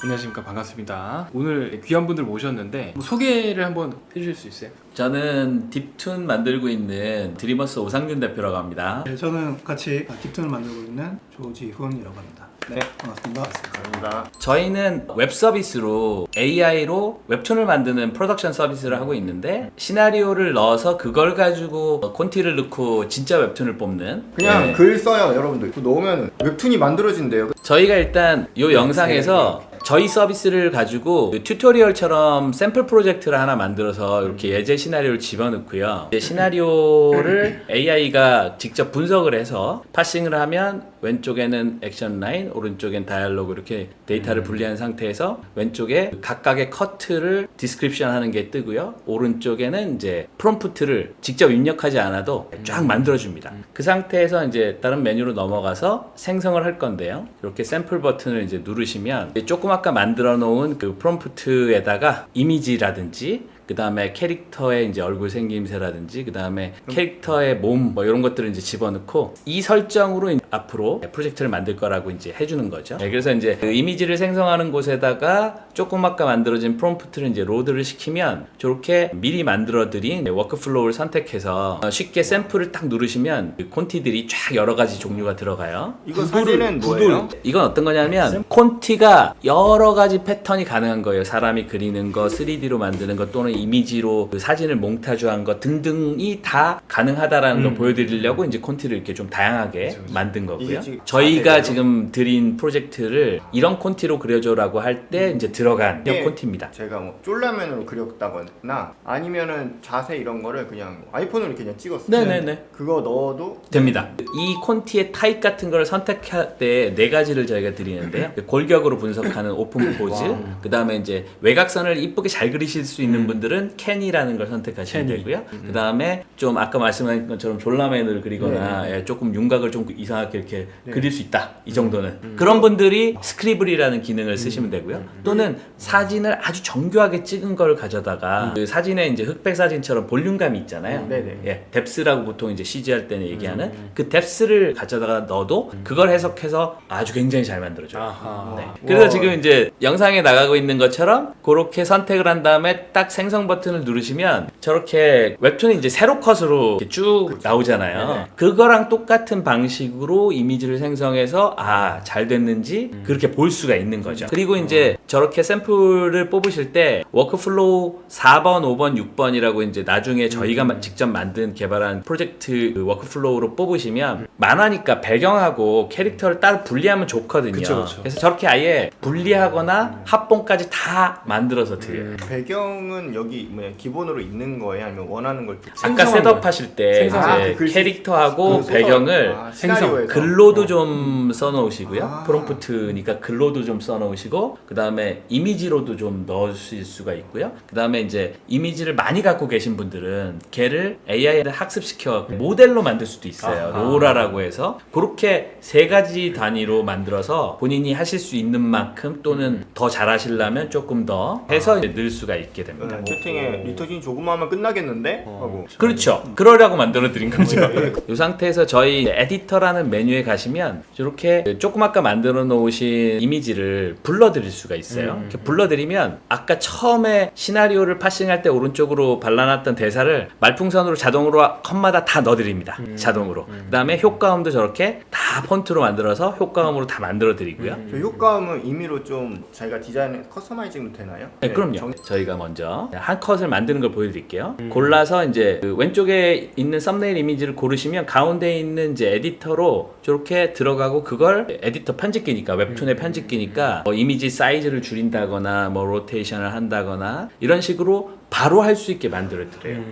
안녕하십니까 반갑습니다. 오늘 귀한 분들 모셨는데 뭐 소개를 한번 해주실 수 있어요? 저는 딥툰 만들고 있는 드리머스 오상균 대표라고 합니다. 네, 저는 같이 딥툰을 만들고 있는 조지훈이라고 합니다. 네, 반갑습니다. 감사합니다. 저희는 웹 서비스로 AI로 웹툰을 만드는 프로덕션 서비스를 하고 있는데 시나리오를 넣어서 그걸 가지고 콘티를 넣고 진짜 웹툰을 뽑는 그냥 네. 글 써요, 여러분들. 그거 넣으면 웹툰이 만들어진대요. 저희가 일단 이 영상에서 저희 서비스를 가지고 그 튜토리얼처럼 샘플 프로젝트를 하나 만들어서 이렇게 예제 시나리오를 집어넣고요. 이제 시나리오를 AI가 직접 분석을 해서 파싱을 하면 왼쪽에는 액션 라인, 오른쪽엔 다이얼로그 이렇게 데이터를 분리한 상태에서 왼쪽에 각각의 커트를 디스크립션 하는 게 뜨고요. 오른쪽에는 이제 프롬프트를 직접 입력하지 않아도 쫙 만들어줍니다. 그 상태에서 이제 다른 메뉴로 넘어가서 생성을 할 건데요. 이렇게 샘플 버튼을 이제 누르시면 이제 조금 아까 만들어 놓은 그 프롬프트에다가 이미지라든지 그 다음에 캐릭터의 이제 얼굴 생김새라든지 그 다음에 캐릭터의 몸 뭐 이런 것들을 이제 집어넣고 이 설정으로 이제 앞으로 프로젝트를 만들 거라고 이제 해주는 거죠. 네, 그래서 이제 그 이미지를 생성하는 곳에다가 조금 아까 만들어진 프롬프트를 이제 로드를 시키면 저렇게 미리 만들어드린 워크플로우를 선택해서 어, 쉽게 샘플을 딱 누르시면 그 콘티들이 쫙 여러 가지 종류가 들어가요. 이거 사진은 뭐예요? 이건 어떤 거냐면 콘티가 여러 가지 패턴이 가능한 거예요. 사람이 그리는 거, 3D로 만드는 거 또는 이미지로 그 사진을 몽타주한 거 등등이 다 가능하다라는 걸 보여드리려고 이제 콘티를 이렇게 좀 다양하게 만든 거고요. 지금 저희가 자세가요? 지금 드린 프로젝트를 이런 콘티로 그려줘라고 할 때 이제 들어간 네. 콘티입니다. 제가 뭐 쫄라맨으로 그렸다거나 아니면은 자세 이런 거를 그냥 아이폰으로 이렇게 그냥 찍었어요. 네네네. 그거 넣어도 됩니다. 이 콘티의 타입 같은 걸 선택할 때 네 가지를 저희가 드리는데요. 골격으로 분석하는 오픈 포즈, 그 다음에 이제 외곽선을 이쁘게 잘 그리실 수 있는 분들은 캔이라는 걸 선택하시면 캔이. 되고요. 그 다음에 좀 아까 말씀하신 것처럼 졸라맨을 그리거나 예, 조금 윤곽을 좀 이상하게 이렇게 그릴 수 있다. 이 정도는. 그런 분들이 스크리블이라는 기능을 쓰시면 되고요. 또는 사진을 아주 정교하게 찍은 걸 가져다가 그 사진에 이제 흑백 사진처럼 볼륨감이 있잖아요. 네네. 예, 뎁스라고 보통 이제 CG 할 때는 얘기하는 그 뎁스를 가져다가 넣어도 그걸 해석해서 아주 굉장히 잘 만들어줘요. 네. 그래서 와. 지금 이제 영상에 나가고 있는 것처럼 그렇게 선택을 한 다음에 딱 생성 버튼을 누르시면 저렇게 웹툰이 이제 세로 컷으로 쭉 나오잖아요. 그거랑 똑같은 방식으로 이미지를 생성해서 아 잘 됐는지 그렇게 볼 수가 있는 거죠. 그리고 이제 저렇게 샘플을 뽑으실 때 워크플로우 4번, 5번, 6번이라고 이제 나중에 저희가 마- 직접 만든 개발한 프로젝트 그 워크플로우로 뽑으시면 만화니까 배경하고 캐릭터를 따로 분리하면 좋거든요. 그쵸, 그쵸. 래서 저렇게 아예 분리하거나 합본까지 다 만들어서 드려요. 배경은 여기 뭐야 기본으로 있는 거예요? 아니면 원하는 걸 또- 아까 생성한 셋업하실 때 생성. 아, 이제 그 캐릭터하고 그 배경을 아, 생성, 시나리오에서. 글로도 좀 써놓으시고요. 아. 프롬프트니까 글로도 좀 써놓으시고 그 다음에 이미지로도 좀 넣으실 수가 있고요. 그 다음에 이제 이미지를 많이 갖고 계신 분들은 걔를 AI를 학습시켜 모델로 만들 수도 있어요. 아하. 로라라고 해서 그렇게 세 가지 단위로 만들어서 본인이 하실 수 있는 만큼 또는 더 잘하시려면 조금 더 해서 이제 늘 수가 있게 됩니다. 네, 채팅에 리터진 조금 하면 끝나겠는데? 하고 그렇죠. 그러려고 만들어 드린 거죠. 예. 이 상태에서 저희 에디터라는 메뉴에 가시면 이렇게 조금 아까 만들어 놓으신 이미지를 불러 드릴 수가 있어요. 이렇게 불러 드리면 아까 처음에 시나리오를 파싱할 때 오른쪽으로 발라놨던 대사를 말풍선으로 자동으로 컷마다 다 넣어 드립니다. 자동으로. 그다음에 효과음도 저렇게 다 폰트로 만들어서 효과음으로 다 만들어 드리고요. 저 효과음은 임의로 좀 자기가 디자인 커스터마이징도 되나요? 네, 그럼요. 정- 저희가 먼저 한 컷을 만드는 걸 보여드릴게요. 골라서 이제 그 왼쪽에 있는 썸네일 이미지를 고르시면 가운데 있는 이제 에디터로 저렇게 들어가고 그걸 에디터 편집기니까 웹툰의 편집기니까 뭐 이미지 사이즈를 줄인다거나 뭐 로테이션을 한다거나 이런 식으로 바로 할 수 있게 만들어 드려요.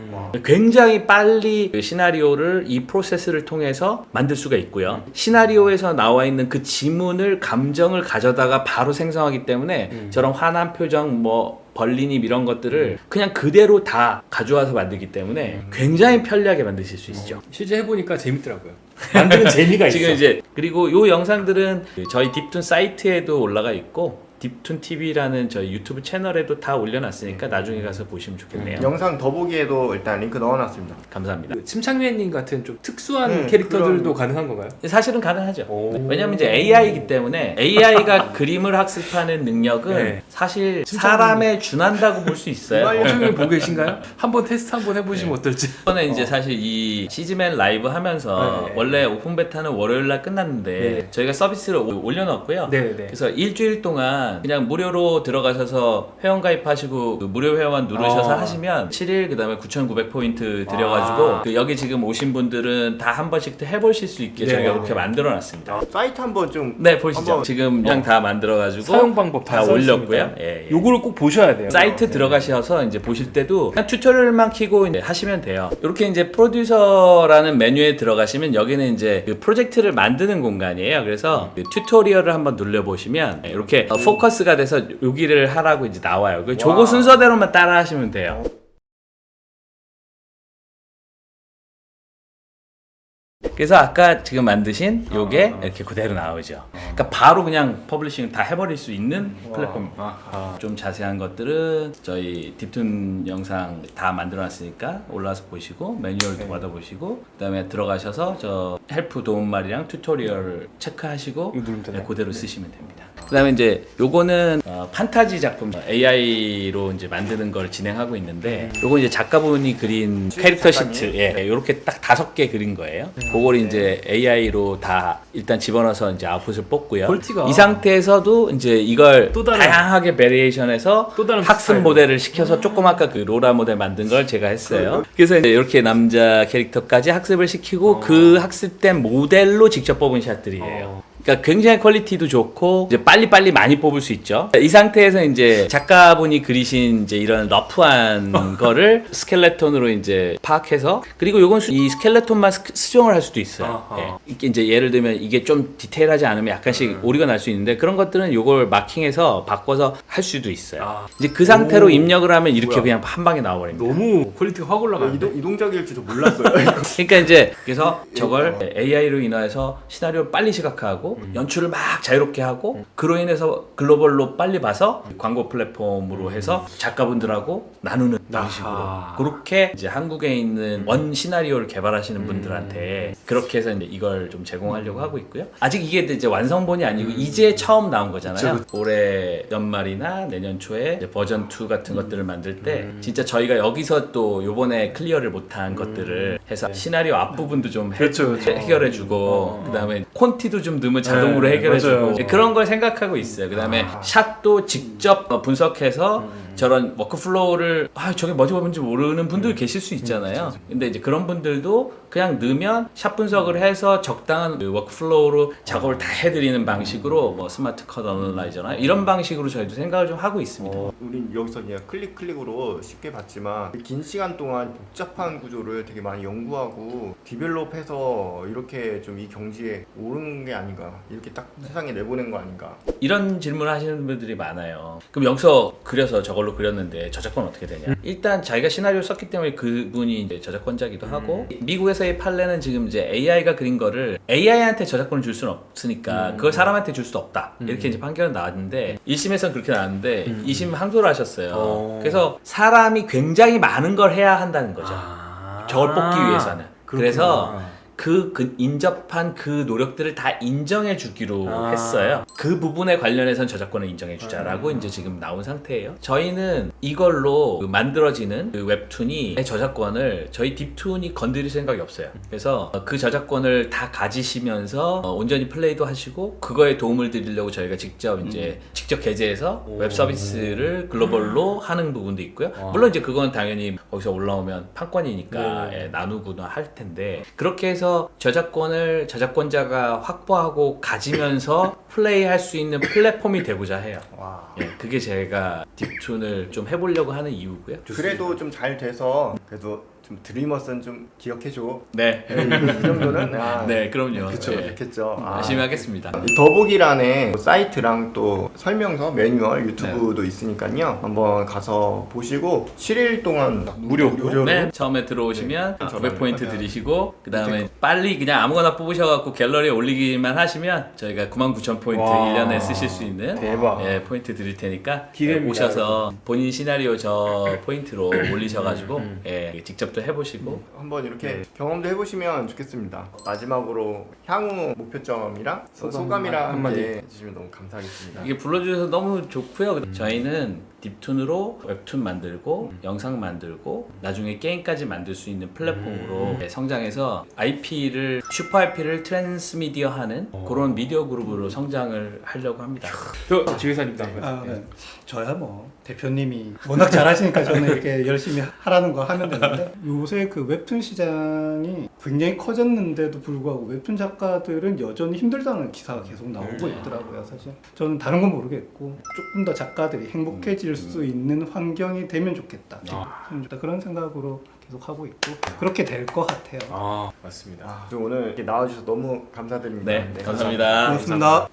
굉장히 빨리 그 시나리오를 이 프로세스를 통해서 만들 수가 있고요. 시나리오에서 나와 있는 그 지문을 감정을 가져다가 바로 생성하기 때문에 저런 화난 표정 뭐 벌린입 이런 것들을 그냥 그대로 다 가져와서 만들기 때문에 굉장히 편리하게 만드실 수 있죠. 실제 해보니까 재밌더라고요. 만드는 재미가 있어. 지금 이제 그리고 요 영상들은 그 저희 딥툰 사이트에도 올라가 있고 딥툰 TV라는 저희 유튜브 채널에도 다 올려놨으니까 나중에 가서 보시면 좋겠네요. 영상 더보기에도 일단 링크 넣어놨습니다. 감사합니다. 그 침착맨님 같은 좀 특수한 네, 캐릭터들도 그런- 가능한 건가요? 사실은 가능하죠. 오. 왜냐면 이제 AI이기 때문에 AI가 그림을 학습하는 능력은 네. 사실 진짜 사람에 준한다고 볼 수 있어요. 엄청님 보고 계신가요? 한번 테스트 한번 해보시면 어떨지. 이번에 이제 사실 이 시즈맨 라이브 하면서 네. 원래 오픈 베타는 월요일 날 끝났는데 네. 저희가 서비스를 오- 올려놨고요. 네 네. 그래서 일주일 동안 그냥 무료로 들어가셔서 회원 가입하시고 그 무료 회원 누르셔서 아. 하시면 7일 그다음에 9,900포인트 드려가지고 아. 그 여기 지금 오신 분들은 다 한 번씩 해보실 수 있게 네, 저희가 네. 이렇게 만들어놨습니다. 사이트 한번 좀 네 보시죠. 한번- 지금 그냥 다 만들어가지고 사용 방법 다, 올렸고요. 예, 예. 요거를 꼭 보셔야 돼요. 사이트 들어가셔서 이제 보실 때도 그냥 튜토리얼만 키고 이제 하시면 돼요. 이렇게 이제 프로듀서라는 메뉴에 들어가시면 여기는 이제 그 프로젝트를 만드는 공간이에요. 그래서 그 튜토리얼을 한번 눌러 보시면 이렇게 어, 포커스가 돼서 여기를 하라고 이제 나와요. 그 조거 와. 순서대로만 따라 하시면 돼요. 그래서 아까 지금 만드신 요게 이렇게 그대로 나오죠. 그러니까 바로 그냥 퍼블리싱 다 해버릴 수 있는 플랫폼입니다. 아하. 좀 자세한 것들은 저희 딥툰 영상 다 만들어놨으니까 올라와서 보시고 매뉴얼도 받아보시고 그다음에 들어가셔서 저 헬프 도움말이랑 튜토리얼 체크하시고 이거 누르면 되나요? 네, 그대로 쓰시면 됩니다. 그다음에 이제 요거는 어, 판타지 작품 AI로 이제 만드는 걸 진행하고 있는데 요거 이제 작가분이 그린 캐릭터? 시트 예, 요렇게 딱 다섯 개 그린 거예요. 그걸 이제 AI로 다 일단 집어넣어서 이제 아웃풋을 뽑고요. 퀄리티가- 이 상태에서도 이제 이걸 또 다른- 다양하게 베리에이션해서 또 다른 학습 스타일로. 모델을 시켜서 조금 아까 그 로라 모델 만든 걸 제가 했어요. 그래서 이제 이렇게 남자 캐릭터까지 학습을 시키고 그 학습된 모델로 직접 뽑은 샷들이에요. 그러니까 굉장히 퀄리티도 좋고 이제 빨리빨리 많이 뽑을 수 있죠. 이 상태에서 이제 작가분이 그리신 이제 이런 러프한 거를 스켈레톤으로 이제 파악해서 그리고 요건 수- 이 스켈레톤만 스- 수정을 할 수도 있어요. 아하. 예. 이게 이제 예를 들면 이게 좀 디테일하지 않으면 약간씩 오리가 날 수 있는데 그런 것들은 요걸 마킹해서 바꿔서 할 수도 있어요. 아. 이제 그 상태로 오. 입력을 하면 이렇게 뭐야. 그냥 한 방에 나와버립니다. 너무 퀄리티가 확 올라가는데. 이동, 이동적일지도 몰랐어요. 그러니까 이제 그래서 저걸 AI로 인해서 시나리오를 빨리 시각화하고 연출을 막 자유롭게 하고 그로 인해서 글로벌로 빨리 봐서 광고 플랫폼으로 해서 작가분들하고 나누는 방식으로. 아하. 그렇게 이제 한국에 있는 원 시나리오를 개발하시는 분들한테 그렇게 해서 이제 이걸 좀 제공하려고 하고 있고요. 아직 이게 이제 완성본이 아니고 이제 처음 나온 거잖아요. 올해 연말이나 내년 초에 버전 2 같은 것들을 만들 때 진짜 저희가 여기서 또 요번에 클리어를 못한 것들을 해서 시나리오 앞부분도 좀 해, 그렇죠, 그렇죠. 해결해주고 그다음에 콘티도 좀 넣으면 자동으로 네, 해결해주고 맞아요. 그런 걸 생각하고 있어요. 그다음에 아. 샷도 직접 어, 분석해서 음. 저런 워크플로우를 아 저게 뭐지 뭔지 모르는 분들 계실 수 있잖아요. 근데 이제 그런 분들도 그냥 넣으면 샷 분석을 해서 적당한 그 워크플로우로 작업을 다 해드리는 방식으로 뭐 스마트 컷 어널라이저나 이런 방식으로 저희도 생각을 좀 하고 있습니다. 우린 여기서 그냥 클릭 클릭으로 쉽게 봤지만 긴 시간 동안 복잡한 구조를 되게 많이 연구하고 디벨롭해서 이렇게 좀 이 경지에 오르는 게 아닌가 이렇게 딱 세상에 내보낸 거 아닌가 이런 질문을 하시는 분들이 많아요. 그럼 여기서 그려서 저걸로 그렸는데 저작권 어떻게 되냐? 일단 자기가 시나리오 썼기 때문에 그분이 이제 저작권자기도 하고 미국에서의 판례는 지금 이제 AI가 그린 거를 AI한테 저작권을 줄 수는 없으니까 그걸 사람한테 줄 수도 없다. 이렇게 이제 판결은 나왔는데 1심에서는 그렇게 나왔는데 2심 항소를 하셨어요. 어. 그래서 사람이 굉장히 많은 걸 해야 한다는 거죠. 아. 저걸 뽑기 위해서는. 그렇구나. 그, 그 인접한 그 노력들을 다 인정해 주기로 아. 했어요. 그 부분에 관련해서는 저작권을 인정해 주자라고 이제 지금 나온 상태예요. 저희는 이걸로 그 만들어지는 그 웹툰이 저작권을 저희 딥툰이 건드릴 생각이 없어요. 그래서 그 저작권을 다 가지시면서 어, 온전히 플레이도 하시고 그거에 도움을 드리려고 저희가 직접 이제 직접 게재해서 오. 웹 서비스를 글로벌로 하는 부분도 있고요. 와. 물론 이제 그건 당연히 거기서 올라오면 판권이니까 네. 예, 나누거나 할 텐데 그렇게 해서 저작권을 저작권자가 확보하고 가지면서 플레이할 수 있는 플랫폼이 되고자 해요. 와 예, 그 그게 제가 딥툰을 좀 해보려고 하는 이유고요. 그래도 좀 잘 돼서 그래도 좀 드리머스는 좀 기억해줘. 네, 네, 이 정도는 아, 네, 그럼요. 그쵸, 네. 좋겠죠. 아. 열심히 하겠습니다. 이 더보기란에 사이트랑 또 설명서, 매뉴얼, 유튜브도 있으니까요. 한번 가서 보시고 7일 동안 무료. 네, 처음에 들어오시면 네. 900 포인트 들이시고 그 다음에 빨리 그냥 아무거나 뽑으셔갖고 갤러리에 올리기만 하시면 저희가 99,000 포인트 와. 1년에 쓰실 수 있는 대박. 예, 포인트 드릴 테니까 기대됩니다, 오셔서 본인 시나리오 저 포인트로 올리셔가지고 음, 예, 직접 또 해보시고 한번 이렇게 네. 경험도 해보시면 좋겠습니다. 마지막으로 향후 목표점이랑 소감 소감이랑 한마디. 함께 해주시면 너무 감사하겠습니다. 이게 불러주셔서 너무 좋고요. 음. 저희는 딥툰으로 웹툰 만들고 영상 만들고 나중에 게임까지 만들 수 있는 플랫폼으로 음. 네, 성장해서 IP를 슈퍼 IP를 트랜스미디어하는 어. 그런 미디어 그룹으로 성장을 하려고 합니다. 저 지휘사님도 한 번 아, 네. 저야 뭐 대표님이 워낙 잘하시니까 저는 이렇게 열심히 하라는 거 하면 되는데 요새 그 웹툰 시장이 굉장히 커졌는데도 불구하고 웹툰 작가들은 여전히 힘들다는 기사가 계속 나오고 있더라고요 사실 저는 다른 건 모르겠고 조금 더 작가들이 행복해질 수 있는 환경이 되면 좋겠다 아. 음, 그런 생각으로 계속 하고 있고 그렇게 될 것 같아요 아 맞습니다. 아, 오늘 이렇게 나와주셔서 너무 감사드립니다. 네, 감사합니다. 고맙습니다.